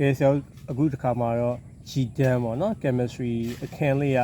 ကဲဆရာအခုတစ်ခါမှာတော့ G10 ပေါ့နော် chemistry အခန်းလေးက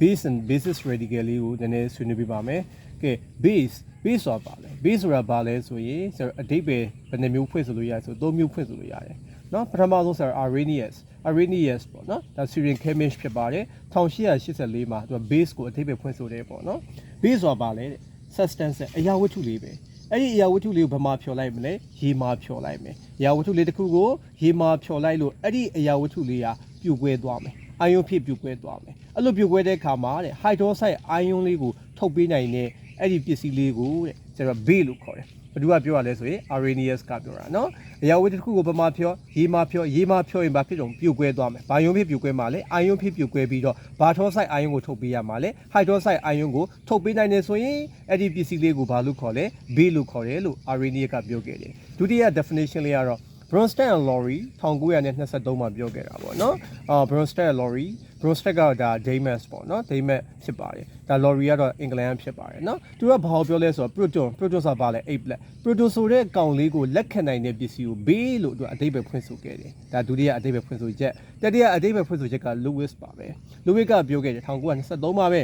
base and basis radical လေးကိုနည်းနည်းဆွေးနွေးပြပါမယ်ကဲ base base ဆိုတာပါလဲ base ဆိုတာဘာလဲဆိုရင်ဆရာအဓိပ္ပာယ်ဘယ်နှမျိုးဖွင့်ဆိုလို့ရလဲဆိုသုံးမျိုးဖွင့်ဆိုလို့ရတယ်နော်ပထမဆုံးဆရာ Arrhenius Arrhenius ပေါ့နော်ဒါ Syrian chemist ဖြစ်ပါတယ်1884မှာသူက base ကိုအဓိပ္ပာယ်ဖွင့်ဆိုတယ်ပေါ့နော် base ဆိုတာဘာလဲတဲ့ substance အရာဝတ္ထုလေးပဲ အဲ့ဒီအရာဝတ္ထုလေးကိုဘယ်မှာဖြော်လိုက်မလဲရေမှာဖြော်လိုက်မယ်အရာဝတ္ထုလေးတစ်ခုကိုရေမှာဖြော်လိုက်လို့အဲ့ဒီအရာဝတ္ထုလေးကပြိုကွဲသွားမယ်အာယွန်ဖြစ်ပြိုကွဲသွားမယ်အဲ့လိုပြိုကွဲတဲ့အခါမှာတဲ့ hydroxide အာယွန်လေးကိုထုတ်ပေးနိုင်တဲ့ အဲ့ဒီပစ္စည်းလေးကိုတဲ့ကျွန်တော် B လို့ခေါ်တယ်ဘယ်သူကပြောရလဲဆိုရင် Arrhenius ကပြောတာနော်အရာဝတ္ထုတစ်ခုကိုဘယ်မှာဖြောရေမှာဖြောရေမှာဖြောရင်ဘာဖြစ်တော့ပြိုကွဲသွားမယ်ဘာယွန်ဖြစ်ပြိုကွဲမှာလဲအာယွန်ဖြစ်ပြိုကွဲပြီးတော့ဘာထောဆိုင်အာယွန်ကိုထုတ်ပေးရမှာလဲ hydroxide အာယွန်ကိုထုတ်ပေးနိုင်တယ်ဆိုရင်အဲ့ဒီပစ္စည်းလေးကိုဘာလို့ခေါ်လဲ B လို့ခေါ်တယ်လို့ Arrhenius ကပြောခဲ့တယ်ဒုတိယ definition လေးကတော့ Bronsted and Lowry 1923မှာပြောခဲ့တာပေါ့နော်အာ Bronsted and Lowry Bronsted ကဒါ Damas ပေါ့နော် Damas ဖြစ်ပါတယ်ဒါ Lowry ကတော့အင်္ဂလန်ဖြစ်ပါတယ်နော်သူကဘာကိုပြောလဲဆိုတော့ proton proton ဆိုတာဘာလဲ 8 black proton ဆိုတဲ့ကောင်လေးကိုလက်ခံနိုင်တဲ့ပစ္စည်းကို B လို့သူကအဓိပ္ပာယ်ဖွင့်ဆိုခဲ့တယ်ဒါဒုတိယအဓိပ္ပာယ်ဖွင့်ဆိုချက်တတိယအဓိပ္ပာယ်ဖွင့်ဆိုချက်က Lewis ပါပဲ Lewis ကပြောခဲ့တယ်1923မှာပဲ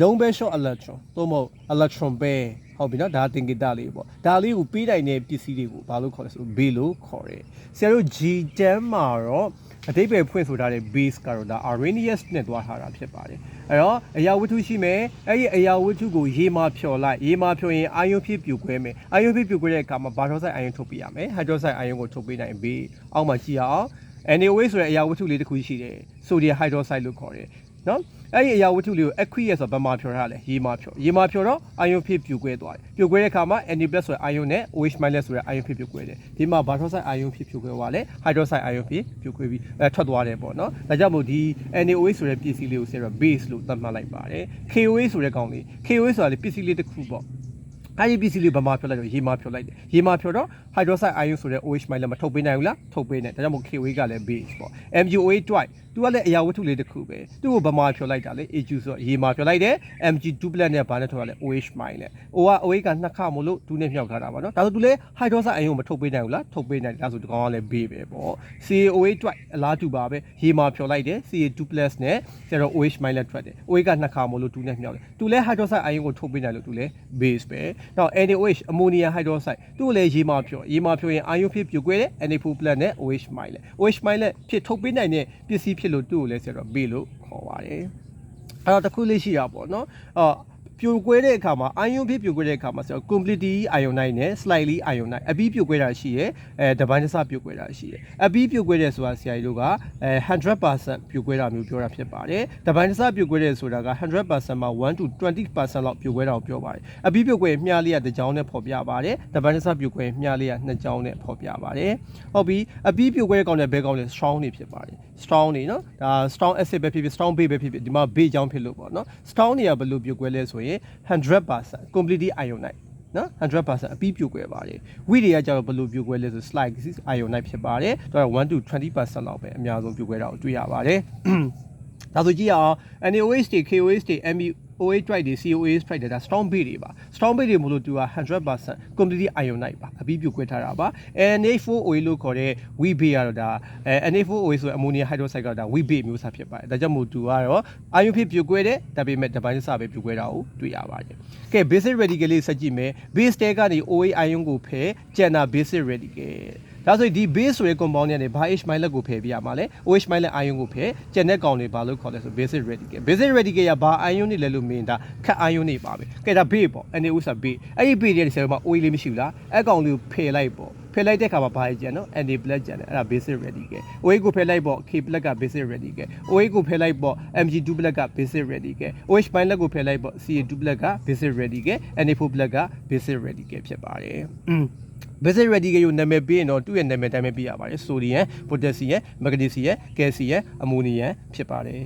လုံးပဲ short electron သို့မဟုတ် electron pair ဟုတ်ပြီနော်ဒါသင်္ကေတလေးပေါ့ဒါလေးကိုပေးနိုင်တဲ့ပစ္စည်းတွေကိုဘာလို့ခေါ်လဲဆိုတော့ B လို့ခေါ်တယ်ဆရာတို့ G10 မှာတော့အတိပ္ပယ်ဖွင့်ဆိုထားတဲ့ base ကတော့ဒါ Arrhenius နဲ့တွားထားတာဖြစ်ပါတယ်အဲ့တော့အရာဝတ္ထုရှိမယ်အဲ့ဒီအရာဝတ္ထုကိုရေမှာဖြော်လိုက်ရေမှာဖြော်ရင်အာယုံဖြစ်ပြိုကွဲမယ်အာယုံဖြစ်ပြိုကွဲတဲ့အခါမှာဘာထောဆိုင်အာယုံထုတ်ပေးရမယ်ဟိုက်ဒရိုဆိုင်အာယုံကိုထုတ်ပေးနိုင်ပြီအောက်မှာကြည့်ရအောင် NaOH ဆိုတဲ့အရာဝတ္ထုလေးတစ်ခုရှိတယ်ဆိုဒီယမ်ဟိုက်ဒရိုဆိုင်လို့ခေါ်တယ် နော်အဲ့ဒီအရာဝတ္ထုလေးကို aqueous ဆိုဗမာဖြော်ထားတယ်ရေမှာဖြော်ရေမှာဖြော်တော့အာယုံဖြစ်ပြိုကွဲသွားတယ်ပြိုကွဲတဲ့အခါမှာ Na+ ဆိုတဲ့အာယုံနဲ့ OH- ဆိုတဲ့အာယုံဖြစ်ပြိုကွဲတယ်ဒီမှာဘာထောဆိုင်အာယုံဖြစ်ပြိုကွဲသွားလဲဟိုက်ဒရိုဆိုင်အာယုံဖြစ်ပြိုကွဲပြီးအဲထွက်သွားတယ်ပေါ့နော်ဒါကြောင့်မို့ဒီ NaOH ဆိုတဲ့ပစ္စည်းလေးကိုဆရာ base လို့သတ်မှတ်လိုက်ပါတယ် KOH ဆိုတဲ့ကောင်လေး KOH ဆိုတာလေပစ္စည်းလေးတစ်ခုပေါ့အဲ့ဒီပစ္စည်းလေးဘာမှဖြောလိုက်တော့ရေမှာဖြောလိုက်တယ်ရေမှာဖြောတော့ hydroxide ion ဆိုတဲ့ OH မိုင်းလည်းမထုတ်ပေးနိုင်ဘူးလားထုတ်ပေးနိုင်ဒါကြောင့်မို့ KOH ကလည်း base ပေါ့ MgOH twice သူကလည်းအရာဝတ္ထုလေးတစ်ခုပဲသူ့ကိုဘာမှဖြောလိုက်တာလေ AG ဆိုတော့ရေမှာဖြောလိုက်တယ် Mg duplet နဲ့ဘာနဲ့ထုတ်ရလဲ OH မိုင်းလေ O က OH ကနှစ်ခါမို့လို့2နဲ့မြောက်ထားတာပါနော်ဒါဆိုသူလည်း hydroxide ion ကိုမထုတ်ပေးနိုင်ဘူးလားထုတ်ပေးနိုင်တယ်ဒါဆိုဒီကောင်ကလည်း base ပဲပေါ့ CaOH twice အလားတူပါပဲရေမှာဖြောလိုက်တယ် Ca duplex နဲ့ကျတော့ OH မိုင်းလည်းထွက်တယ် OH ကနှစ်ခါမို့လို့2နဲ့မြောက်တယ်သူလည်း hydroxide ion ကိုထုတ်ပေးနိုင်လို့သူလည်း base ပဲနောက် NaOH ammonia hydroxide သူ့ကိုလည်းရေမှာဖြောရေမှာဖြောရင် ion ဖြစ်ပြိုကွဲတယ် Na4+ နဲ့ OH မိုင်းလည်း OH မိုင်းလည်းဖြစ်ထုတ်ပေးနိုင်တဲ့ပစ္စည်းဖြစ်လို့သူ့ကိုလည်းဆိုတော့ B လို့ခေါ်ပါတယ်အဲ့တော့တစ်ခုလေးရှိတာပေါ့နော်အော် ပြိုကွဲတဲ့အခါမှာ ion ဖြစ်ပြိုကွဲတဲ့အခါမှာဆိုတော့ completely ionized နဲ့ slightly ionized အပြီးပြိုကွဲတာရှိရယ်အဲတပိုင်းတစ်စပြိုကွဲတာရှိရယ်အပြီးပြိုကွဲတဲ့ဆိုတာဆရာကြီးတို့ကအဲ100%ပြိုကွဲတာမျိုးပြောတာဖြစ်ပါတယ်တပိုင်းတစ်စပြိုကွဲတဲ့ဆိုတာက100%မှာ1 to 20%လောက်ပြိုကွဲတာကိုပြောပါတယ်အပြီးပြိုကွဲရင်မြားလေးကတစ်ကြောင်းနဲ့ဖော်ပြပါတယ်တပိုင်းတစ်စပြိုကွဲရင်မြားလေးကနှစ်ကြောင်းနဲ့ဖော်ပြပါတယ်ဟုတ်ပြီအပြီးပြိုကွဲတဲ့ကောင်တွေဘဲကောင်တွေ strong နေဖြစ်ပါတယ် strong နေနော်ဒါ strong acid ပဲဖြစ်ဖြစ် strong base ပဲဖြစ်ဖြစ်ဒီမှာ base ကြောင်းဖြစ်လို့ပေါ့နော် strong နေရဘယ်လိုပြိုကွဲလဲဆိုရင်100% completely ionized နော်100%အပြီးပြိုကွဲပါတယ်ဝိတွေကကျတော့ဘယ်လိုပြိုကွဲလဲဆို slide ionized ဖြစ်ပါတယ်သူက1 to 20%လောက်ပဲအများဆုံးပြိုကွဲတာကိုတွေ့ရပါတယ်ဒါဆိုကြည့်ရအောင် NaOH တွေ KOH တွေ MbOH strike တွေ COH strike တွေဒါ strong base တွေပါ strong base တွေမလို့သူက100% completely ionized ပါအပြီးပြိုကွဲထားတာပါ Na4OH လို့ခေါ်တဲ့ weak base ကတော့ဒါအဲ Na4OH ဆို ammonia hydroxide ကတော့ဒါ weak base မျိုးစားဖြစ်ပါတယ်ဒါကြောင့်မို့သူကတော့ ion ဖြစ်ပြိုကွဲတယ်ဒါပေမဲ့တပိုင်းစပဲပြိုကွဲတာကိုတွေ့ရပါတယ်ကဲ basic radical လေးဆက်ကြည့်မယ် base တဲကနေ OH ion ကိုဖယ်ကျန်တာ basic radical ဒါဆိုရင်ဒီ base ဆိုတဲ့ compound တွေကနေဘာ H minus ကိုဖယ်ပြရမှာလဲ OH minus ion ကိုဖယ်ကျန်တဲ့ကောင်တွေဘာလို့ခေါ်လဲဆို basic radical basic radical ကဘာ ion တွေလဲလို့မင်းဒါခက် ion တွေပါပဲကဲဒါ base ပေါ့ NaO ဆိုတာ base အဲ့ဒီ base တွေဆယ်မှာ OH လေးမရှိဘူးလားအဲ့ကောင်လေးကိုဖယ်လိုက်ပေါ့ ဖယ်လိုက်တဲ့အခါမှာဘာကျန်နော် Na plus ကျန်တယ်အဲ့ဒါ basic radical OH ကိုဖယ်လိုက်ပေါ့ K plus က basic radical OH ကိုဖယ်လိုက်ပေါ့ Mg2 plus က basic radical OH minus ကိုဖယ်လိုက်ပေါ့ Ca2 plus က basic radical Na4 plus က basic radical ဖြစ်ပါတယ်อืม basic radical ကိုနာမည်ပေးရင်တော့သူ့ရဲ့နာမည်တိုင်းပဲပြရပါတယ်ဆိုဒီယမ်ပိုတက်ဆီယမ်မက်ဂနီဆီယမ်ကယ်ဆီယမ်အမိုနီယမ်ဖြစ်ပါတယ်